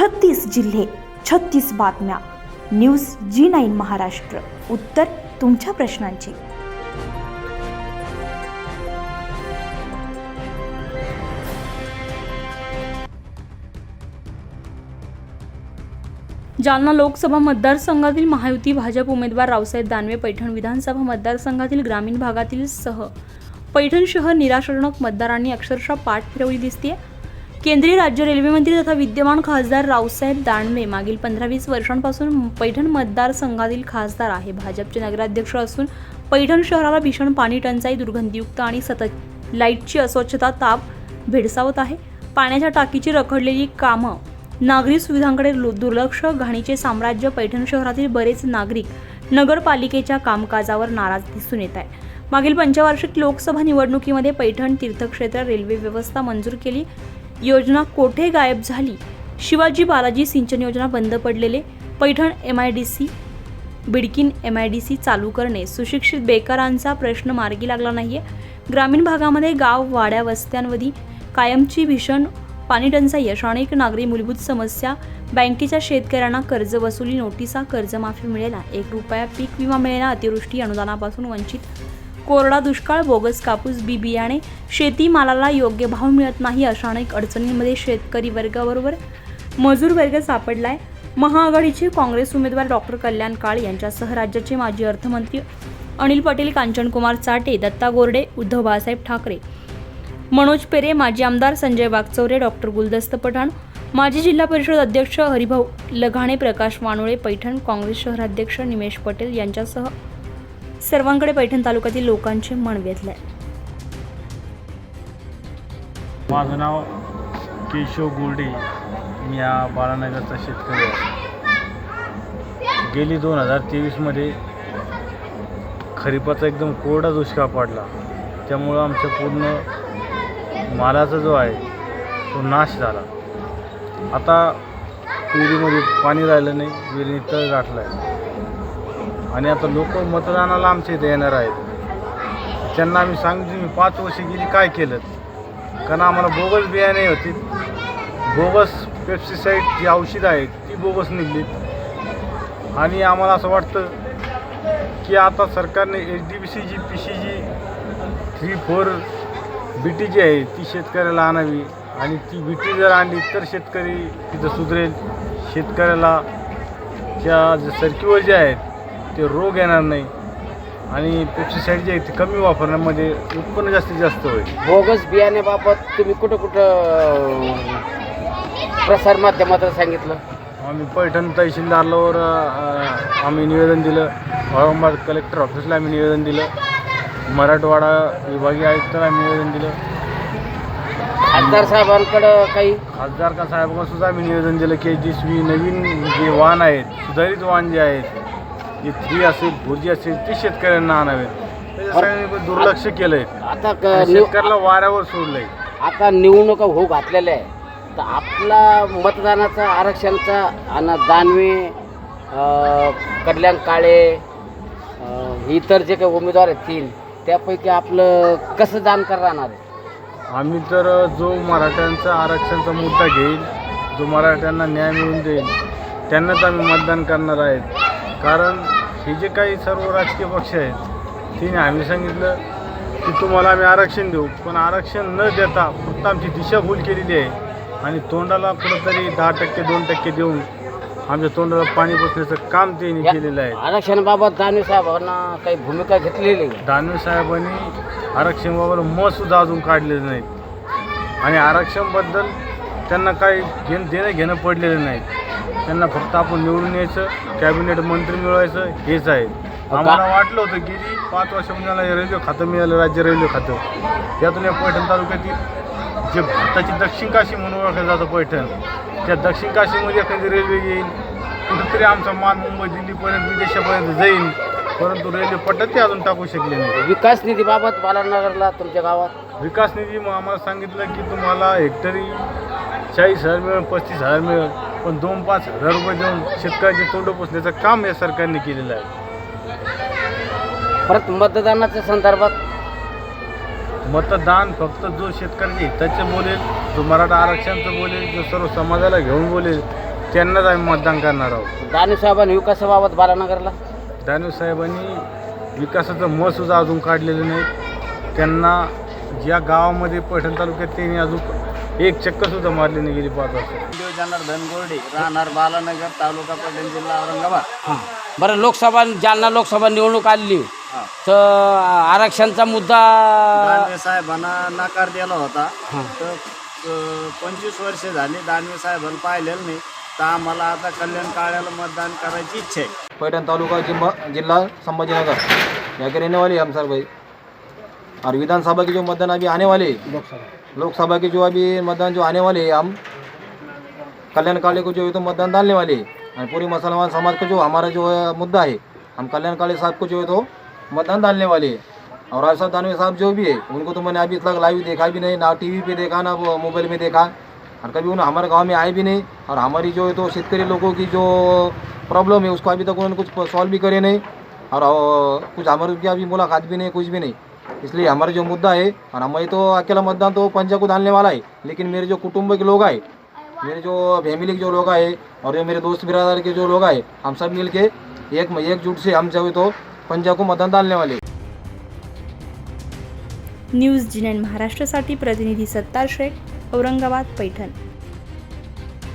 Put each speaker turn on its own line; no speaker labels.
छत्तीस जिल्हे छत्तीस बातम्या. News G nine Maharashtra. उत्तर तुमच्या प्रश्नांची.
जालना लोकसभा मतदारसंघातील महायुती भाजप उमेदवार रावसाहेब दानवे पैठण विधानसभा मतदारसंघातील ग्रामीण भागातील सह. पैठण शहर निराशजनक मतदारांनी अक्षरशः पाठ फिरवली दिसते केंद्रीय राज्य रेल्वेमंत्री तथा विद्यमान खासदार रावसाहेब दानवे मागील पंधरा वीस वर्षांपासून पैठण मतदारसंघातील खासदार आहे. भाजपचे नगराध्यक्ष असून पैठण शहराला भीषण पाणी टंचाई दुर्गंधीयुक्त आणि सतत लाईटची अस्वच्छता ताप भेडसावत आहे. पाण्याच्या टाकीची रखडलेली कामं नागरी सुविधांकडे दुर्लक्ष घाणीचे साम्राज्य पैठण शहरातील बरेच नागरिक नगरपालिकेच्या कामकाजावर नाराज दिसून येत आहे. मागील पंचवार्षिक लोकसभा निवडणुकीमध्ये पैठण तीर्थक्षेत्र रेल्वे व्यवस्था मंजूर केली. योजना कोठे गायब झाली? शिवाजी बालाजी सिंचन योजना बंद पडलेले Paithan M I D C Bidkin M I D C चालू करणे सुशिक्षित बेकारांचा प्रश्न मार्गी लागला नाही आहे ग्रामीण भागामध्ये गाव वाड्या वस्त्यांवधी कायमची भीषण पाणी टंचाई अनेक नागरी मूलभूत समस्या बँकेच्या शेतकऱ्यांना कर्ज वसुली नोटिसा कर्जमाफी मिळेला एक रुपया पीक विमा मिळेला अतिवृष्टी अनुदानापासून वंचित कोरडा दुष्काळ बोगस कापूस बी बियाणे शेतीमालाला योग्य भाव मिळत नाही अशा अनेक अडचणींमध्ये शेतकरी वर्गाबरोबर मजूर वर्ग सापडलाय. महाआघाडीचे काँग्रेस उमेदवार डॉक्टर कल्याण काळ यांच्यासह राज्याचे माजी अर्थमंत्री अनिल पटेल कांचनकुमार चाटे दत्ता गोरडे उद्धव बाळासाहेब ठाकरे. मनोज पेरे माजी आमदार संजय वागचौरे डॉक्टर गुलदस्त पठाण माजी जिल्हा परिषद अध्यक्ष हरिभाऊ लघाणे प्रकाश वानोळे पैठण काँग्रेस शहराध्यक्ष निमेश पटेल यांच्यासह सर्वांकडे पैठण तालुक्यातील लोकांचे मन आहे
माझं नाव केशव गोल्डे मी या बाळानगरचा शेतकरी आहे. गेली दोन हजार तेवीसमध्ये खरीपाचा एकदम कोरडा दुष्काळ पडला. त्यामुळं आमच्या पूर्ण मालाचा जो आहे तो नाश झाला. आता विहिरीमध्ये पाणी राहिलं नाही विहिरीने तळ गाठला आहे आणि आता लोक मतदानाला आमच्या इथे येणार आहेत. त्यांना आम्ही सांगितलं मी पाच वर्षे गेली काय केलं कारण आम्हाला बोगस बियाणे होती. बोगस पेप्सिसाईड जी औषधं आहेत ती बोगस निघली आणि आम्हाला असं वाटतं की आता सरकारने H D B C G P C G three four B T G आहे ती शेतकऱ्याला आणावी. आणि ती बी टी जर आणली तर शेतकरी तिथं सुधरेल. शेतकऱ्याला त्या जे जे आहेत ते रोग येणार नाही. आणि पेप्सिसाईड जे आहे ते कमी वापरण्यामध्ये उत्पन्न जास्तीत जास्त होईल.
बोगस बियाण्याबाबत तुम्ही कुठं कुठं अं, प्रसार माध्यमातून सांगितलं?
आम्ही पैठण तहसीलदारलावर आम्ही निवेदन दिलं. औरंगाबाद कलेक्टर ऑफिसला आम्ही निवेदन दिलं. मराठवाडा विभागीय आयुक्ताला आम्ही निवेदन दिलं.
खासदार साहेबांकडं काही?
खासदार का साहेबांना सुद्धा आम्ही निवेदन दिलं की जी नवीन जे वाहन आहेत सुधारित वाहन जे आहेत जे थ्री असेल फोर जी असेल ते शेतकऱ्यांना आणावे. त्याच्या सगळ्यांनी दुर्लक्ष केलं आहे
आता क- निव-
शेतकऱ्याला वाऱ्यावर सोडलं आहे
आता निवडणुका होऊ घातलेल्या आहे तर आपला मतदानाचा आरक्षणचा आणि दानवे अं, कल्याण काळे अं, इतर जे काही उमेदवार आहेत तीन त्यापैकी आपलं कसं जाणकार राहणार आहे?
आम्ही तर जो मराठ्यांचा आरक्षणचा मुद्दा घेईल जो मराठ्यांना न्याय मिळवून देईल त्यांनाच आम्ही मतदान करणार आहेत. कारण हे जे काही सर्व राजकीय पक्ष आहेत तिने आम्ही सांगितलं की तुम्हाला आम्ही आरक्षण देऊ पण आरक्षण न देता फक्त आमची दिशाभूल केलेली आहे आणि तोंडाला कुठंतरी दहा टक्के दोन टक्के देऊन आमच्या तोंडाला पाणी बसण्याचं काम त्यांनी केलेलं आहे.
आरक्षणाबाबत दानवे साहेबांना काही भूमिका घेतलेली आहे
दानवे साहेबांनी आरक्षणाबाबत मत सुद्धा अजून काढलेलं नाहीत आणि आरक्षणबद्दल त्यांना काही घेणं देणं घेणं पडलेलं नाही. त्यांना फक्त आपण निवडून यायचं कॅबिनेट मंत्री मिळवायचं हेच आहे. आम्हाला वाटलं होतं की पाच वर्षामध्ये मला हे रेल्वे खातं मिळालं राज्य रेल्वे खातं. त्यातून या पैठण तालुक्यातील जे भारताची दक्षिण काशी म्हणून ओळखलं जातं पैठण त्या दक्षिण काशीमध्ये एखादी रेल्वे येईल कुठंतरी आमचा माल मुंबई दिल्लीपर्यंत विदेशापर्यंत जाईल परंतु रेल्वे पट्ट्यात ते अजून टाकू शकले नाही.
विकास निधीबाबत बालानगरला तुमच्या गावात?
विकास निधी मग आम्हाला सांगितलं की तुम्हाला हेक्टरी चाळीस हजार मिळेल पस्तीस हजार मिळेल. पण दोन पाच हजार रुपये देऊन शेतकऱ्याचे तोंड पोचण्याचं काम या सरकारने केलेलं आहे.
परत मतदानाच्या संदर्भात?
मतदान फक्त जो शेतकऱ्याच्या हिताचे बोलेल जो मराठा आरक्षणाचं बोलेल जो सर्व समाजाला घेऊन बोलेल त्यांनाच आम्ही मतदान करणार आहोत.
दानवे साहेबांनी विकासाबाबत बालानगरला
दानवे साहेबांनी विकासाचं मत सुद्धा अजून काढलेलं नाही. त्यांना ज्या गावामध्ये पैठण तालुक्यात त्यांनी अजून एक चक्कर सुद्धा मारली नाही गेली पाच वर्ष.
जनार्दन गोरडे राहणार बालानगर तालुका पटेल जिल्हा औरंगाबाद.
बरं लोकसभा जालना लोकसभा निवडणूक आली तर आरक्षणचा मुद्दा
दानवे साहेबांना नकार दिला होता. तर अं, पंचवीस वर्ष झाली दानवे साहेबांना पाहिलेलं नाही. तर आम्हाला आता कल्याण काळ्याला मतदान करायची इच्छा आहे.
पैठण तालुका जिम्मा जिला संभाजीनगर. यहाँ के रहने वाले हम सर भाई. और विधानसभा के जो मतदान अभी आने वाले लोकसभा के जो अभी मतदान जो आने वाले हैं हम कल्याण काले को जो है तो मतदान डालने वाले हैं। पूरी मुसलमान समाज का जो हमारा जो है मुद्दा है, हम कल्याण काले साहब को जो है तो मतदान डालने वाले हैं। और राज साहब, दानवे साहब जो भी है, उनको तो मैंने अभी तक लाइव देखा भी नहीं, ना टीवी पे देखा, ना मोबाइल में देखा। और कभी उन्होंने हमारे गाँव में आए भी नहीं, और हमारी जो है तो शेतकरी लोगों की जो प्रॉब्लम है, उसको अभी तक उन्होंने कुछ सॉल्व भी करे नहीं। और कुछ हमारे की अभी मुलाकात भी नहीं, कुछ भी नहीं। इसलिए हमारा जो मुद्दा है, और हमारी तो अकेला मतदान तो पंजा को डालने वाला है, लेकिन मेरे जो कुटुंब के लोग आए मेरे जो फैमिली के जो लोग आए और जो मेरे दोस्त बिरादर के जो लोग आए हम सब मिल के एक एकजुट से हम जो तो पंजाब को मतदान डालने वाले।
न्यूज जी नाईन महाराष्ट्रासाठी प्रतिनिधी सत्तार शेख औरंगाबाद पैठण।